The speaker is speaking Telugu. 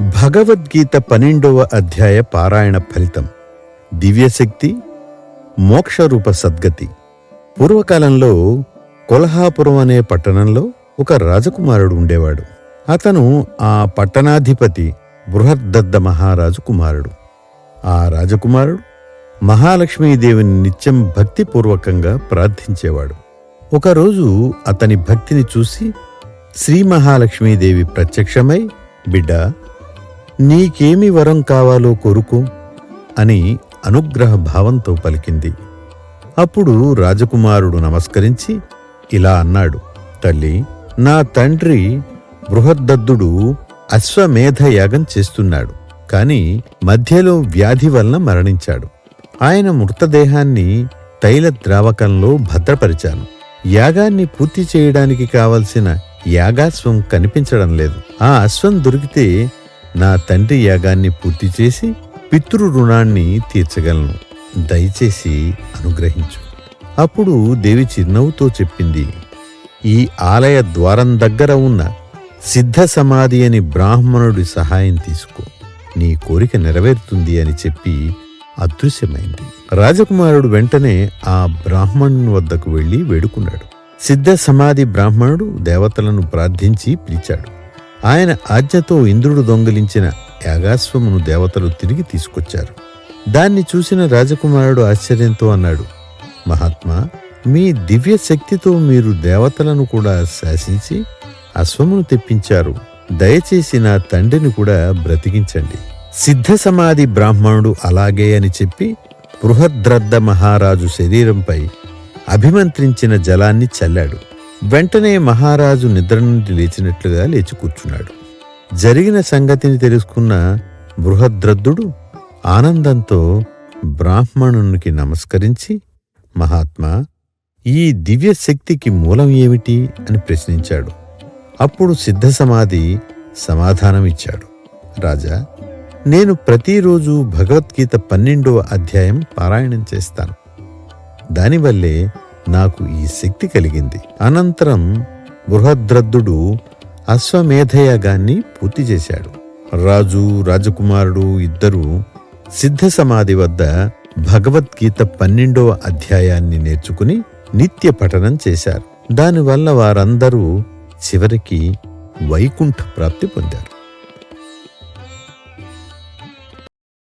భగవద్గీత పన్నెండవ అధ్యాయ పారాయణ ఫలితం. దివ్యశక్తి మోక్షరూప సద్గతి. పూర్వకాలంలో కొల్హాపురం అనే పట్టణంలో ఒక రాజకుమారుడు ఉండేవాడు. అతను ఆ పట్టణాధిపతి బృహద్దద్ద మహారాజు కుమారుడు ఆ రాజకుమారుడు మహాలక్ష్మీదేవిని నిత్యం భక్తిపూర్వకంగా ప్రార్థించేవాడు. ఒకరోజు అతని భక్తిని చూసి శ్రీ మహాలక్ష్మీదేవి ప్రత్యక్షమై బిడ్డా నీకేమి వరం కావాలో కొరుకు అని అనుగ్రహ భావంతో పలికింది. అప్పుడు రాజకుమారుడు నమస్కరించి ఇలా అన్నాడు తల్లి నా తండ్రి బృహద్దద్దుడు అశ్వమేధ యాగం చేస్తున్నాడు కాని మధ్యలో వ్యాధి వలన మరణించాడు. ఆయన మృతదేహాన్ని తైల ద్రావకంలో భద్రపరిచాను. యాగాన్ని పూర్తి చేయడానికి కావలసిన యాగాశ్వం కనిపించడం లేదు. ఆ అశ్వం దొరికితే నా తండ్రి యాగాన్ని పూర్తి చేసి పితృ రుణాన్ని తీర్చగలను. దయచేసి అనుగ్రహించు. అప్పుడు దేవి చిరునవ్వుతో చెప్పింది ఈ ఆలయ ద్వారం దగ్గర ఉన్న సిద్ధ సమాధి అని బ్రాహ్మణుడి సహాయం తీసుకో. నీ కోరిక నెరవేరుతుంది అని చెప్పి అదృశ్యమైంది. రాజకుమారుడు వెంటనే ఆ బ్రాహ్మణుని వద్దకు వెళ్ళి వేడుకున్నాడు. సిద్ధ సమాధి బ్రాహ్మణుడు దేవతలను ప్రార్థించి పిలిచాడు. ఆయన ఆజ్ఞతో ఇంద్రుడు దొంగిలించిన యాగాశ్వమును దేవతలు తిరిగి తీసుకొచ్చారు. దాన్ని చూసిన రాజకుమారుడు ఆశ్చర్యంతో అన్నాడు మహాత్మా మీ దివ్య శక్తితో మీరు దేవతలను కూడా శాసించి అశ్వమును తెప్పించారు. దయచేసి నా తండ్రిని కూడా బ్రతికించండి. సిద్ధ సమాధి బ్రాహ్మణుడు అలాగే అని చెప్పి బృహద్రద్ద మహారాజు శరీరంపై అభిమంత్రించిన జలాన్ని చల్లాడు. వెంటనే మహారాజు నిద్ర నుండి లేచినట్లుగా లేచి కూర్చున్నాడు. జరిగిన సంగతిని తెలుసుకున్న బృహద్రద్దుడు ఆనందంతో బ్రాహ్మణునికి నమస్కరించి మహాత్మా ఈ దివ్య శక్తికి మూలం ఏమిటి? అని ప్రశ్నించాడు. అప్పుడు సిద్ధ సమాధి సమాధానమిచ్చాడు. రాజా నేను ప్రతిరోజు భగవద్గీత పన్నెండవ అధ్యాయం పారాయణం చేస్తాను. దానివల్లే నాకు ఈ శక్తి కలిగింది. అనంతరం బృహద్రద్దుడు అశ్వమేధయాగాన్ని పూర్తి చేశాడు. రాజు రాజకుమారుడు ఇద్దరూ సిద్ధ సమాధి వద్ద భగవద్గీత పన్నెండవ అధ్యాయాన్ని నేర్చుకుని నిత్య పఠనం చేశారు. దానివల్ల వారందరూ చివరికి వైకుంఠ ప్రాప్తి పొందారు.